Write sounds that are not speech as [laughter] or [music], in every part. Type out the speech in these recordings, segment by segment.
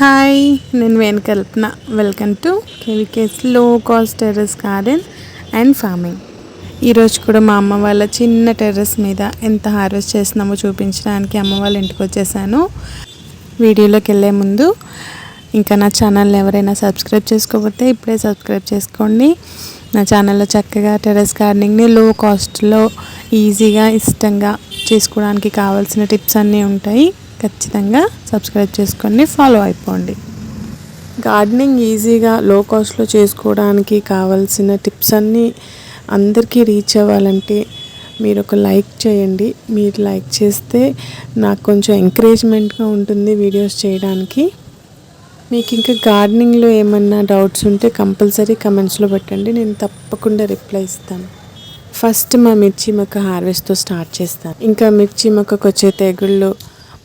Hi నేను Venu Kalpana. Welcome to కేవికేస్లో cost terrace garden and farming ఈరోజు కూడా మా అమ్మ వాళ్ళ చిన్న టెర్రస్ మీద ఎంత హార్వెస్ట్ చేస్తున్నామో చూపించడానికి అమ్మ వాళ్ళ ఇంటికి వచ్చేసాను. వీడియోలోకి వెళ్ళే ముందు ఇంకా నా ఛానల్ ఎవరైనా సబ్స్క్రైబ్ చేసుకోకపోతే ఇప్పుడే సబ్స్క్రైబ్ చేసుకోండి. నా ఛానల్లో చక్కగా టెర్రస్ గార్డెనింగ్ని లో కాస్ట్లో ఈజీగా ఇష్టంగా చేసుకోవడానికి కావాల్సిన టిప్స్ అన్నీ ఉంటాయి. ఖచ్చితంగా సబ్స్క్రైబ్ చేసుకొని ఫాలో అయిపోండి. గార్డెనింగ్ ఈజీగా లో కాస్ట్లో చేసుకోవడానికి కావాల్సిన టిప్స్ అన్నీ అందరికీ రీచ్ అవ్వాలంటే మీరు ఒక లైక్ చేయండి. మీరు లైక్ చేస్తే నాకు కొంచెం ఎంకరేజ్మెంట్గా ఉంటుంది వీడియోస్ చేయడానికి. మీకు ఇంకా గార్డెనింగ్లో ఏమన్నా డౌట్స్ ఉంటే కంపల్సరీ కమెంట్స్లో పెట్టండి. నేను తప్పకుండా రిప్లై ఇస్తాను. ఫస్ట్ మా మిర్చి మొక్క హార్వెస్ట్తో స్టార్ట్ చేస్తాను. ఇంకా మిర్చి మొక్కకు వచ్చే తెగుళ్ళు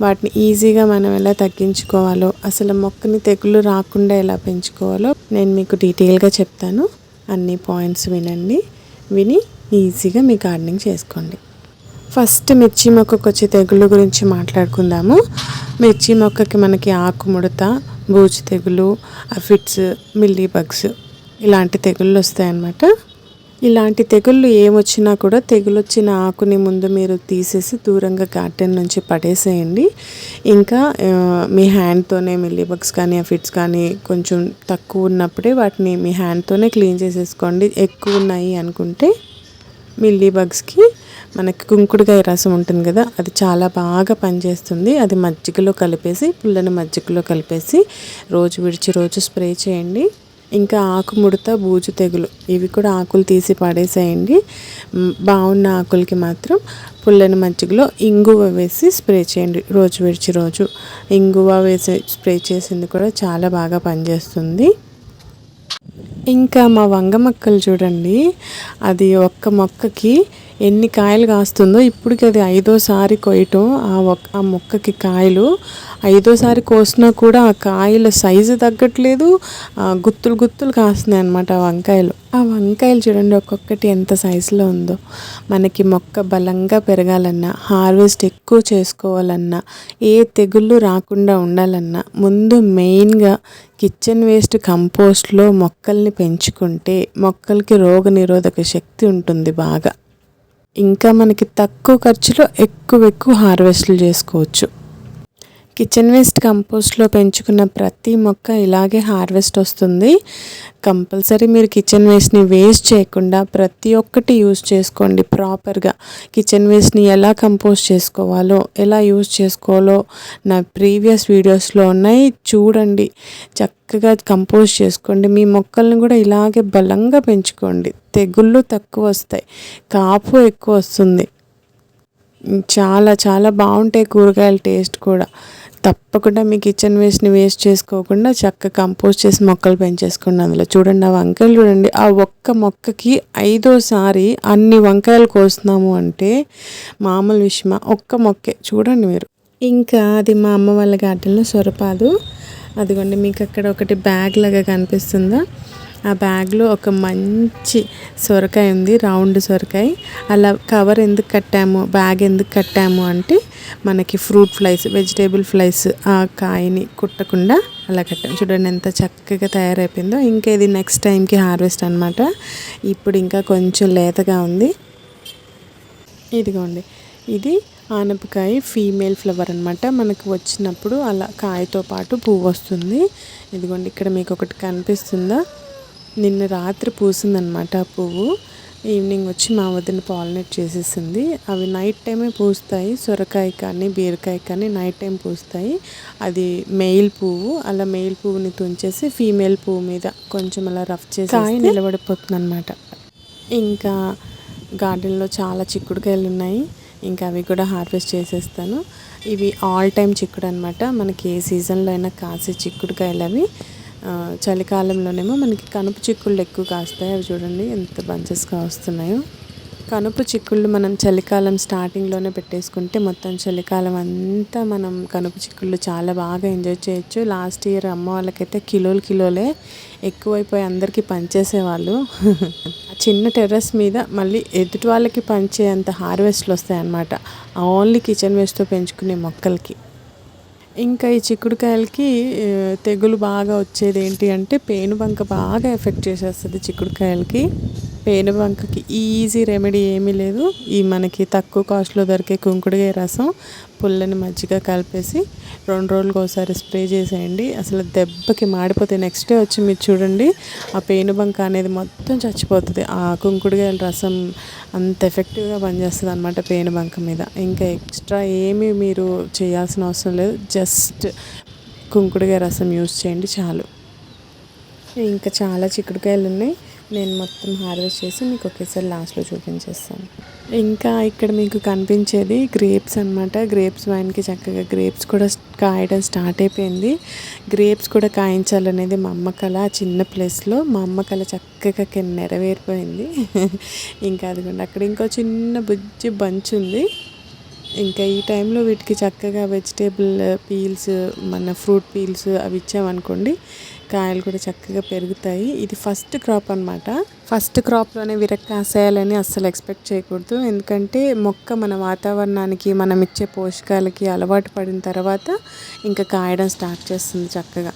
వాటిని ఈజీగా మనం ఎలా తగ్గించుకోవాలో అసలు మొక్కని తెగులు రాకుండా ఎలా పెంచుకోవాలో నేను మీకు డీటెయిల్గా చెప్తాను. అన్ని పాయింట్స్ వినండి. విని ఈజీగా మీ గార్డెనింగ్ చేసుకోండి. ఫస్ట్ మిర్చి మొక్కకు వచ్చే తెగుళ్ళు గురించి మాట్లాడుకుందాము. మిర్చి మొక్కకి మనకి ఆకు ముడత బూజు తెగులు అఫిట్స్ మిల్లీ బగ్స్ ఇలాంటి తెగుళ్ళు వస్తాయన్నమాట. ఇలాంటి తెగుళ్ళు ఏమొచ్చినా కూడా తెగులు వచ్చిన ఆకుని ముందు మీరు తీసేసి దూరంగా గార్డెన్ నుంచి పడేసేయండి. ఇంకా మీ హ్యాండ్తోనే మిల్లీ బగ్స్ కానీ ఫిట్స్ కానీ కొంచెం తక్కువ ఉన్నప్పుడే వాటిని మీ హ్యాండ్తోనే క్లీన్ చేసేసుకోండి. ఎక్కువ ఉన్నాయి అనుకుంటే మిల్లీ బగ్స్కి మనకి కుంకుడుకాయ రసం ఉంటుంది కదా అది చాలా బాగా పనిచేస్తుంది. అది మజ్జిగలో కలిపేసి పుల్లని మజ్జిగలో కలిపేసి రోజు విడిచి రోజు స్ప్రే చేయండి. ఇంకా ఆకుముడత బూజు తెగులు. ఇవి కూడా ఆకులు తీసి పడేసేయండి. బాగున్న ఆకులకి మాత్రం పుల్లని మజ్జిగలో ఇంగువ వేసి స్ప్రే చేయండి. రోజు విడిచి రోజు ఇంగువ వేసి స్ప్రే చేసింది కూడా చాలా బాగా పనిచేస్తుంది. ఇంకా మా వంగ మొక్కలు చూడండి. అది ఒక్క మొక్కకి ఎన్ని కాయలు కాస్తుందో ఇప్పటికి అది ఐదోసారి కొయ్యటం. ఆ ఆ మొక్కకి కాయలు ఐదోసారి కోసినా కూడా ఆ కాయల సైజు తగ్గట్లేదు. గుత్తులు గుత్తులు కాస్తున్నాయి అనమాట ఆ వంకాయలు. ఆ వంకాయలు చూడండి ఒక్కొక్కటి ఎంత సైజులో ఉందో. మనకి మొక్క బలంగా పెరగాలన్నా హార్వెస్ట్ ఎక్కువ చేసుకోవాలన్నా ఏ తెగుళ్ళు రాకుండా ఉండాలన్నా ముందు మెయిన్గా కిచెన్ వేస్ట్ కంపోస్ట్లో మొక్కల్ని పెంచుకుంటే మొక్కలకి రోగ నిరోధక శక్తి ఉంటుంది బాగా. ఇంకా మనకి తక్కువ ఖర్చులో ఎక్కువ ఎక్కువ హార్వెస్ట్లు చేసుకోవచ్చు. కిచెన్ వేస్ట్ కంపోస్ట్లో పెంచుకున్న ప్రతి మొక్క ఇలాగే హార్వెస్ట్ వస్తుంది. కంపల్సరీ మీరు కిచెన్ వేస్ట్ని వేస్ట్ చేయకుండా ప్రతి ఒక్కటి యూజ్ చేసుకోండి ప్రాపర్గా. కిచెన్ వేస్ట్ని ఎలా కంపోస్ట్ చేసుకోవాలో ఎలా యూజ్ చేసుకోవాలో నా ప్రీవియస్ వీడియోస్లో ఉన్నాయి. చూడండి చక్కగా కంపోస్ట్ చేసుకోండి. మీ మొక్కల్ని కూడా ఇలాగే బలంగా పెంచుకోండి. తెగుళ్ళు తక్కువ వస్తాయి కాపు ఎక్కువ వస్తుంది. చాలా చాలా బాగుంటాయి కూరగాయల టేస్ట్ కూడా. తప్పకుండా మీ కిచెన్ వేస్ట్ని వేస్ట్ చేసుకోకుండా చక్కగా కంపోస్ట్ చేసి మొక్కలు పెంచేసుకోండి అందులో చూడండి ఆ వంకాయలు చూడండి. ఆ ఒక్క మొక్కకి ఐదోసారి అన్ని వంకాయలు కోస్తున్నాము అంటే మామూలు విషయమా? ఒక్క మొక్కే. చూడండి మీరు. ఇంకా అది మా అమ్మ వాళ్ళ గార్డెన్లో సొరపాదు అదిగోండి మీకు అక్కడ ఒకటి బ్యాగ్ లాగా కనిపిస్తుందా? ఆ బ్యాగ్లో ఒక మంచి సొరకాయ ఉంది రౌండ్ సొరకాయ. అలా కవర్ ఎందుకు కట్టాము బ్యాగ్ ఎందుకు కట్టాము అంటే మనకి ఫ్రూట్ ఫ్లైస్ వెజిటేబుల్ ఫ్లైస్ ఆ కాయని కుట్టకుండా అలా కట్టాము చూడండి ఎంత చక్కగా తయారైపోయిందో. ఇంకా ఇది నెక్స్ట్ టైంకి హార్వెస్ట్ అనమాట ఇప్పుడు ఇంకా కొంచెం లేతగా ఉంది. ఇదిగోండి. ఇది ఆనపకాయ ఫీమేల్ ఫ్లవర్ అనమాట మనకు వచ్చినప్పుడు అలా కాయతో పాటు పువ్వు వస్తుంది. ఇదిగోండి ఇక్కడ మీకు ఒకటి కనిపిస్తుందా? నిన్న రాత్రి పూసిందనమాట ఆ పువ్వు. ఈవినింగ్ వచ్చి మా వదిన పాలినేట్ చేసేసింది. అవి నైట్ టైమే పూస్తాయి. సొరకాయ కానీ బీరకాయ కానీ నైట్ టైం పూస్తాయి. అది మెయిల్ పువ్వు. అలా మెయిల్ పువ్వుని తుంచేసి ఫీమేల్ పువ్వు మీద కొంచెం అలా రఫ్ చేసి కాయ నిలబడిపోతుంది అనమాట ఇంకా గార్డెన్లో చాలా చిక్కుడుకాయలు ఉన్నాయి. ఇంకా అవి కూడా హార్వెస్ట్ చేసేస్తాను. ఇవి ఆల్ టైమ్ చిక్కుడు అనమాట మనకి ఏ సీజన్లో అయినా కాసే చిక్కుడుకాయలు అవి. చలికాలంలోనేమో మనకి కనుపు చిక్కుళ్ళు ఎక్కువ కాస్తాయి. అవి చూడండి ఎంత బంచెస్గా వస్తున్నాయో. కనుపు చిక్కుళ్ళు మనం చలికాలం స్టార్టింగ్లోనే పెట్టేసుకుంటే మొత్తం చలికాలం అంతా మనం కనుపు చిక్కుళ్ళు చాలా బాగా ఎంజాయ్ చేయొచ్చు. లాస్ట్ ఇయర్ అమ్మ వాళ్ళకైతే కిలోలు కిలోలే ఎక్కువైపోయి అందరికీ పంచేసేవాళ్ళు. చిన్న టెర్రస్ మీద మళ్ళీ ఎదుటి వాళ్ళకి పంచే అంత హార్వెస్ట్లు వస్తాయి అన్నమాట ఓన్లీ కిచెన్ వేస్ట్తో పెంచుకునే మొక్కలకి. ఇంకా ఈ చిక్కుడుకాయలకి తెగులు బాగా వచ్చేది ఏంటి అంటే పేనుబంక బాగా ఎఫెక్ట్ చేసేస్తుంది చిక్కుడుకాయలకి. పేనుబంకకి ఈజీ రెమెడీ ఏమీ లేదు. ఈ మనకి తక్కువ కాస్ట్లో దొరికే కుంకుడుకాయ రసం పుల్లని మజ్జిగ కలిపేసి రెండు రోజులకు ఒకసారి స్ప్రే చేసేయండి. అసలు దెబ్బకి మాడిపోతే నెక్స్ట్ డే వచ్చి మీరు చూడండి. ఆ పేనుబంక అనేది మొత్తం చచ్చిపోతుంది. ఆ కుంకుడుకాయల రసం అంత ఎఫెక్టివ్గా పనిచేస్తుంది అనమాట పేనుబంక మీద. ఇంకా ఎక్స్ట్రా ఏమీ మీరు చేయాల్సిన అవసరం లేదు. జస్ట్ కుంకుడుకాయ రసం యూస్ చేయండి చాలు. ఇంకా చాలా చిక్కుడుకాయలు ఉన్నాయి. నేను మొత్తం హార్వెస్ట్ చేసి మీకు ఒకేసారి లాస్ట్లో చూపించేస్తాను. ఇంకా ఇక్కడ మీకు కనిపించేది గ్రేప్స్ అనమాట గ్రేప్స్ వైన్కి చక్కగా గ్రేప్స్ కూడా కాయడం స్టార్ట్ అయిపోయింది. గ్రేప్స్ కూడా కాయించాలనేది మా అమ్మ కళ ఆ చిన్న ప్లేస్లో మా అమ్మ కళ చక్కగా కింద నెరవేరిపోయింది. [laughs] ఇంకా అదిగోండి అక్కడ ఇంకో చిన్న బుజ్జి బంచ్ ఉంది. ఇంకా ఈ టైంలో వీటికి చక్కగా వెజిటేబుల్ పీల్స్ మన ఫ్రూట్ పీల్స్ అవి ఇచ్చామనుకోండి కాయలు కూడా చక్కగా పెరుగుతాయి. ఇది ఫస్ట్ క్రాప్ అనమాట ఫస్ట్ క్రాప్లోనే విరక్కాసేయాలని అస్సలు ఎక్స్పెక్ట్ చేయకూడదు. ఎందుకంటే మొక్క మన వాతావరణానికి మనం ఇచ్చే పోషకాలకి అలవాటు పడిన తర్వాత ఇంకా కాయడం స్టార్ట్ చేస్తుంది చక్కగా.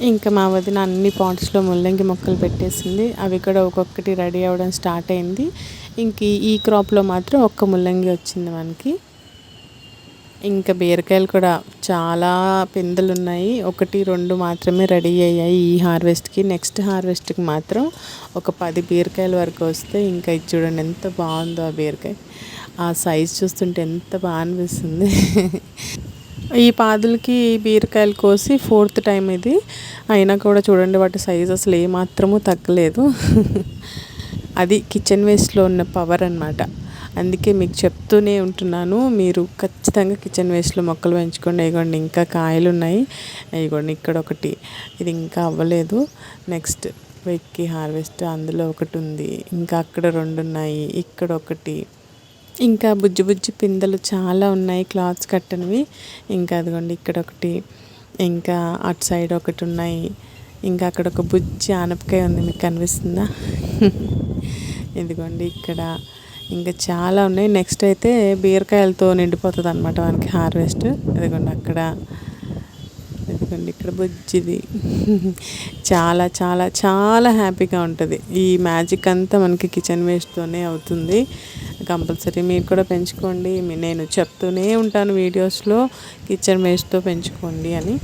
ఇంకా మా వదిన అన్ని పాట్స్లో ముల్లంగి మొక్కలు పెట్టేసింది. అవి కూడా ఒక్కొక్కటి రెడీ అవ్వడం స్టార్ట్ అయింది. ఇంక ఈ క్రాప్లో మాత్రం ఒక్క ముల్లంగి వచ్చింది మనకి. ఇంకా బీరకాయలు కూడా చాలా పిందెలు ఉన్నాయి ఒకటి రెండు మాత్రమే రెడీ అయ్యాయి ఈ హార్వెస్ట్కి. నెక్స్ట్ హార్వెస్ట్కి మాత్రం ఒక పది బీరకాయల వరకు వస్తే ఇంకా ఇది చూడండి ఎంత బాగుందో ఆ బీరకాయ. ఆ సైజ్ చూస్తుంటే ఎంత బాగా అనిపిస్తుంది. ఈ పాదులకి బీరకాయలు కోసి ఫోర్త్ టైం ఇది. అయినా కూడా చూడండి వాటి సైజ్ అసలు ఏమాత్రమూ తగ్గలేదు. అది కిచెన్ వేస్ట్లో ఉన్న పవర్ అన్నమాట. అందుకే మీకు చెప్తూనే ఉంటున్నాను. మీరు ఖచ్చితంగా కిచెన్ వేస్ట్లో మొక్కలు పెంచుకోండి. ఇగోండి ఇంకా కాయలు ఉన్నాయి ఇగోండి ఇక్కడ ఒకటి ఇది ఇంకా అవ్వలేదు. నెక్స్ట్ వెక్కి హార్వెస్ట్ అందులో ఒకటి ఉంది ఇంకా అక్కడ రెండు ఉన్నాయి ఇక్కడ ఒకటి ఇంకా బుజ్జి బుజ్జి పిందెలు చాలా ఉన్నాయి. క్లాత్స్ కట్టనివి. ఇంకా అదిగోండి ఇక్కడ ఒకటి ఇంకా అటు సైడ్ ఒకటి ఉన్నాయి ఇంకా అక్కడ ఒక బుజ్జి ఆనపకాయ ఉంది. మీకు కనిపిస్తుందా? [laughs] ఇదిగోండి ఇక్కడ ఇంకా చాలా ఉన్నాయి. నెక్స్ట్ అయితే బీరకాయలతో నిండిపోతుంది అనమాట మనకి హార్వెస్ట్. ఇదిగోండి అక్కడ. ఎందుకండి ఇక్కడ బుజ్జిది. చాలా చాలా చాలా హ్యాపీగా ఉంటుంది. ఈ మ్యాజిక్ అంతా మనకి కిచెన్ వేస్ట్తోనే అవుతుంది. కంపల్సరీ మీరు కూడా పెంచుకోండి. నేను చెప్తూనే ఉంటాను వీడియోస్లో కిచెన్ వేస్ట్తో పెంచుకోండి అని.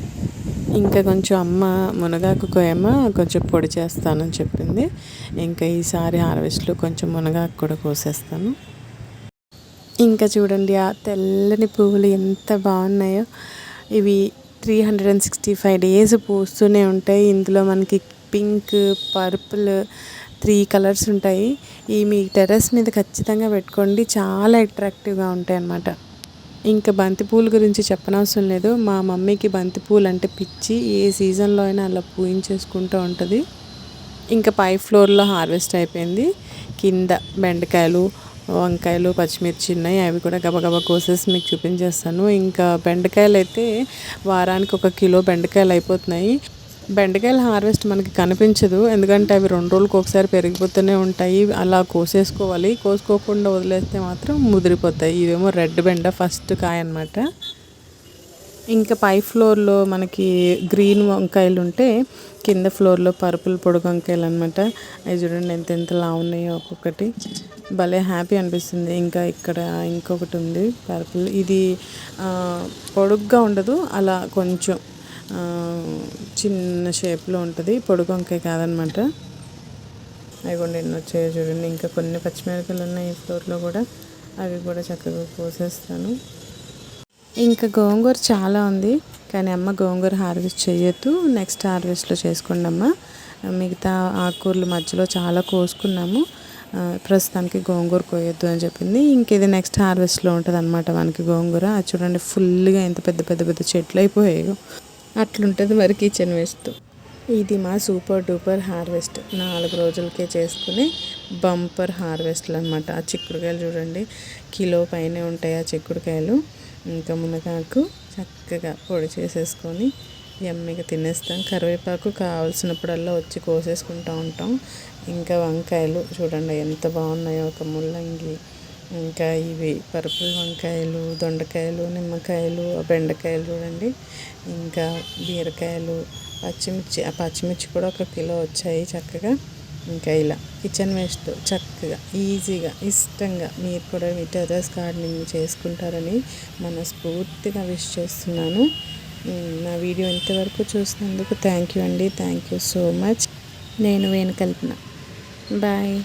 ఇంకా కొంచెం అమ్మ మునగాకు కోయమ్మ కొంచెం పొడి చేస్తానని చెప్పింది. ఇంకా ఈసారి హార్వెస్ట్లో కొంచెం మునగాకు కూడా కోసేస్తాను. ఇంకా చూడండి ఆ తెల్లని పువ్వులు ఎంత బాగున్నాయో. ఇవి three hundred and sixty five days పూస్తూనే ఉంటాయి. ఇందులో మనకి పింక్ పర్పుల్ త్రీ కలర్స్ ఉంటాయి. ఈ మీ టెర్రస్ మీద ఖచ్చితంగా పెట్టుకోండి. చాలా అట్రాక్టివ్గా ఉంటాయి అన్నమాట ఇంకా బంతిపూల గురించి చెప్పనవసరం లేదు. మా మమ్మీకి బంతిపూలు అంటే పిచ్చి. ఏ సీజన్లో అయినా అలా పూయించేసుకుంటూ ఉంటుంది. ఇంకా పై ఫ్లోర్లో హార్వెస్ట్ అయిపోయింది. కింద బెండకాయలు వంకాయలు పచ్చిమిర్చి ఉన్నాయి. అవి కూడా గబగబా కోసేసి మీకు చూపించేస్తాను. ఇంకా బెండకాయలు అయితే వారానికి ఒక కిలో బెండకాయలు అయిపోతున్నాయి. బెండకాయల హార్వెస్ట్ మనకి కనిపించదు. ఎందుకంటే అవి రెండు రోజులకు ఒకసారి పెరిగిపోతూనే ఉంటాయి. అలా కోసేసుకోవాలి. కోసుకోకుండా వదిలేస్తే మాత్రం ముదిరిపోతాయి. ఇవేమో రెడ్ బెండ ఫస్ట్ కాయ అనమాట ఇంకా పై ఫ్లోర్లో మనకి గ్రీన్ వంకాయలు ఉంటే కింద ఫ్లోర్లో పర్పుల్ పొడుగు వంకాయలు అనమాట అవి చూడండి ఎంత ఎంతలా ఉన్నాయో ఒక్కొక్కటి. భలే హ్యాపీ అనిపిస్తుంది. ఇంకా ఇక్కడ ఇంకొకటి ఉంది పర్పుల్. ఇది పొడుగ్గా ఉండదు. అలా కొంచెం చిన్న షేప్లో ఉంటుంది. పొడుగు వంకాయ కాదనమాట. అవి కూడా ఎన్ని వచ్చాయో చూడండి. ఇంకా కొన్ని పచ్చిమిరపకాయలు ఉన్నాయి ఈ ఫ్లోర్లో కూడా. అవి కూడా చక్కగా కోసేస్తాను. ఇంకా గోంగూర చాలా ఉంది. కానీ అమ్మ గోంగూర హార్వెస్ట్ చేయొద్దు. నెక్స్ట్ హార్వెస్ట్లో చేసుకోండి అమ్మ. మిగతా ఆకుకూరలు మధ్యలో చాలా కోసుకున్నాము. ప్రస్తుతానికి గోంగూర కోయొద్దు అని చెప్పింది. ఇంక ఇది నెక్స్ట్ హార్వెస్ట్లో ఉంటుంది అనమాట మనకి గోంగూర. అది చూడండి ఫుల్గా ఎంత పెద్ద పెద్ద పెద్ద చెట్లు అయిపోయాయి. అట్లుంటుంది మరి కిచెన్ వేస్ట్ ఇది మా సూపర్ డూపర్ హార్వెస్ట్ నాలుగు రోజులకే చేసుకునే బంపర్ హార్వెస్ట్లు అనమాట ఆ చిక్కుడుకాయలు చూడండి. కిలో పైనే ఉంటాయి ఆ చిక్కుడుకాయలు. ఇంకా మునగాకు చక్కగా పొడి చేసేసుకొని ఎమ్మిగా తినేస్తాం. కరివేపాకు కావాల్సినప్పుడల్లా వచ్చి కోసేసుకుంటూ ఉంటాం. ఇంకా వంకాయలు చూడండి ఎంత బాగున్నాయో. ఒక ముల్లంగి ఇంకా ఇవి పర్పుల్ వంకాయలు దొండకాయలు నిమ్మకాయలు బెండకాయలు చూడండి. ఇంకా బీరకాయలు పచ్చిమిర్చి ఆ పచ్చిమిర్చి కూడా ఒక కిలో వచ్చాయి చక్కగా. ఇంకా ఇలా కిచెన్ వేస్ట్ చక్కగా ఈజీగా ఇష్టంగా మీరు కూడా మీ టెర్రస్ గార్డెనింగ్ చేసుకుంటారని మనస్ఫూర్తిగా విష్ చేస్తున్నాను. నా వీడియో ఇంతవరకు చూసినందుకు థ్యాంక్ యూ అండి. Thank you so much. నేను వేణు కల్పన బాయ్.